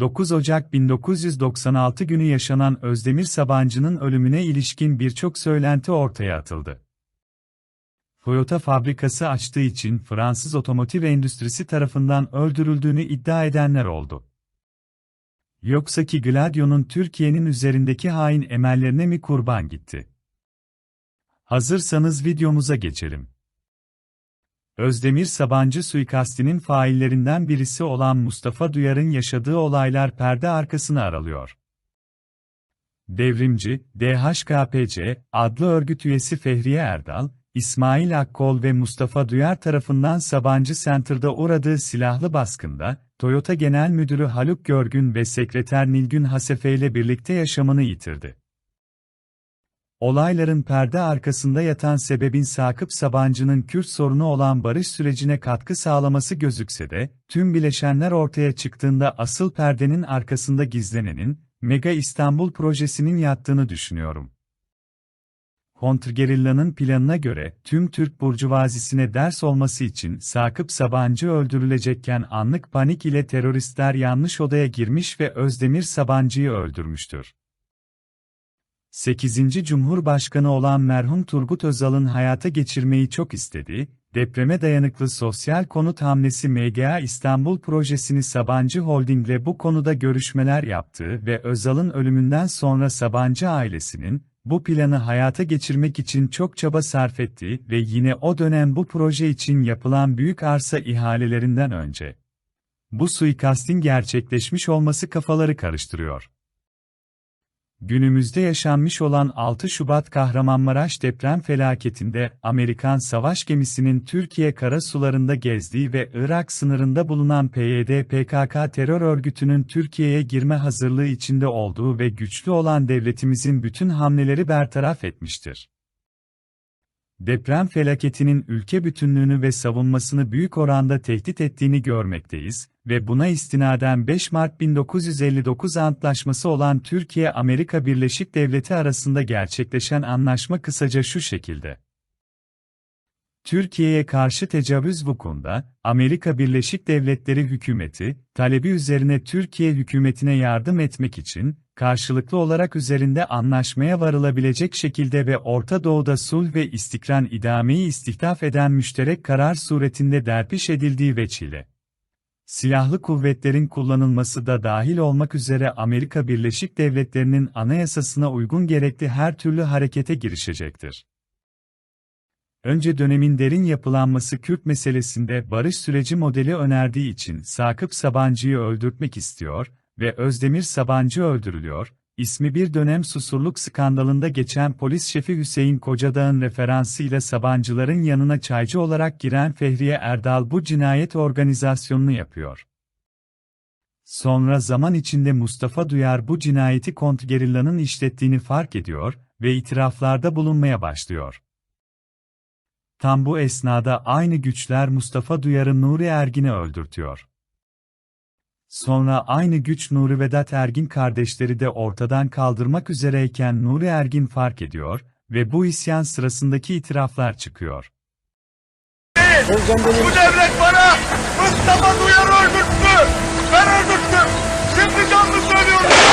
9 Ocak 1996 günü yaşanan Özdemir Sabancı'nın ölümüne ilişkin birçok söylenti ortaya atıldı. Toyota fabrikası açtığı için Fransız otomotiv endüstrisi tarafından öldürüldüğünü iddia edenler oldu. Yoksa ki Gladio'nun Türkiye'nin üzerindeki hain emellerine mi kurban gitti? Hazırsanız videomuza geçelim. Özdemir Sabancı suikastinin faillerinden birisi olan Mustafa Duyar'ın yaşadığı olaylar perde arkasını aralıyor. Devrimci, DHKPC adlı örgüt üyesi Fehriye Erdal, İsmail Akkol ve Mustafa Duyar tarafından Sabancı Center'da uğradığı silahlı baskında, Toyota Genel Müdürü Haluk Görgün ve Sekreter Nilgün Hasefe ile birlikte yaşamını yitirdi. Olayların perde arkasında yatan sebebin Sakıp Sabancı'nın Kürt sorunu olan barış sürecine katkı sağlaması gözükse de, tüm bileşenler ortaya çıktığında asıl perdenin arkasında gizlenenin, Mega İstanbul projesinin yattığını düşünüyorum. Kontrgerilla'nın planına göre, tüm Türk burjuvazisine ders olması için Sakıp Sabancı öldürülecekken anlık panik ile teröristler yanlış odaya girmiş ve Özdemir Sabancı'yı öldürmüştür. 8. Cumhurbaşkanı olan merhum Turgut Özal'ın hayata geçirmeyi çok istediği, depreme dayanıklı sosyal konut hamlesi MGA İstanbul projesini Sabancı Holding'le bu konuda görüşmeler yaptığı ve Özal'ın ölümünden sonra Sabancı ailesinin, bu planı hayata geçirmek için çok çaba sarf ettiği ve yine o dönem bu proje için yapılan büyük arsa ihalelerinden önce. Bu suikastin gerçekleşmiş olması kafaları karıştırıyor. Günümüzde yaşanmış olan 6 Şubat Kahramanmaraş deprem felaketinde Amerikan savaş gemisinin Türkiye karasularında gezdiği ve Irak sınırında bulunan PYD-PKK terör örgütünün Türkiye'ye girme hazırlığı içinde olduğu ve güçlü olan devletimizin bütün hamleleri bertaraf etmiştir. Deprem felaketinin ülke bütünlüğünü ve savunmasını büyük oranda tehdit ettiğini görmekteyiz ve buna istinaden 5 Mart 1959 Antlaşması olan Türkiye-Amerika Birleşik Devleti arasında gerçekleşen anlaşma kısaca şu şekilde. Türkiye'ye karşı tecavüz vukunda, Amerika Birleşik Devletleri hükümeti, talebi üzerine Türkiye hükümetine yardım etmek için, karşılıklı olarak üzerinde anlaşmaya varılabilecek şekilde ve Orta Doğu'da sulh ve istikran idameyi istihdaf eden müşterek karar suretinde derpiş edildiği veçile. Silahlı kuvvetlerin kullanılması da dahil olmak üzere Amerika Birleşik Devletleri'nin anayasasına uygun gerekli her türlü harekete girişecektir. Önce dönemin derin yapılanması Kürt meselesinde barış süreci modeli önerdiği için Sakıp Sabancı'yı öldürtmek istiyor ve Özdemir Sabancı öldürülüyor, ismi bir dönem susurluk skandalında geçen polis şefi Hüseyin Kocadağ'ın referansıyla Sabancıların yanına çaycı olarak giren Fehriye Erdal bu cinayet organizasyonunu yapıyor. Sonra zaman içinde Mustafa Duyar bu cinayeti kontrgerillanın işlettiğini fark ediyor ve itiraflarda bulunmaya başlıyor. Tam bu esnada aynı güçler Mustafa Duyar'ı Nuri Ergin'i öldürtüyor. Sonra aynı güç Nuri Vedat Ergin kardeşleri de ortadan kaldırmak üzereyken Nuri Ergin fark ediyor ve bu isyan sırasındaki itiraflar çıkıyor. Bu devlet bana Mustafa Duyar öldürttü. Ben öldürttüm. Şimdi canlı söylüyorum.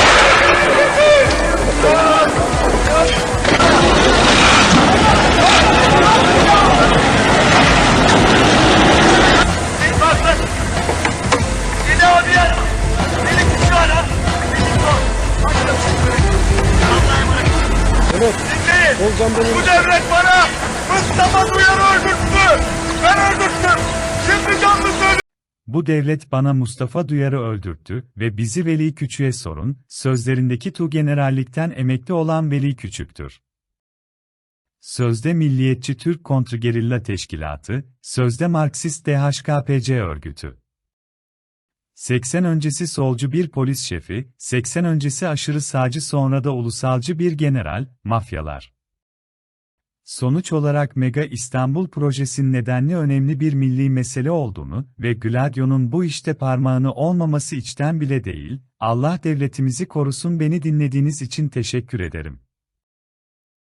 Benim. Bu devlet bana Mustafa Duyar öldürttü. Ben öldürttüm. Şimdi canlı söylüyorum. Bu devlet bana Mustafa Duyar'ı öldürttü ve bizi Veli Küçük'e sorun, sözlerindeki Tuğgenerallikten emekli olan Veli Küçük'tür. Sözde Milliyetçi Türk Kontrgerilla Teşkilatı, sözde Marksist DHKPC örgütü. 80 öncesi solcu bir polis şefi, 80 öncesi aşırı sağcı sonra da ulusalcı bir general, mafyalar. Sonuç olarak Mega İstanbul projesinin nedenli önemli bir milli mesele olduğunu ve Gladio'nun bu işte parmağını olmaması içten bile değil, Allah devletimizi korusun beni dinlediğiniz için teşekkür ederim.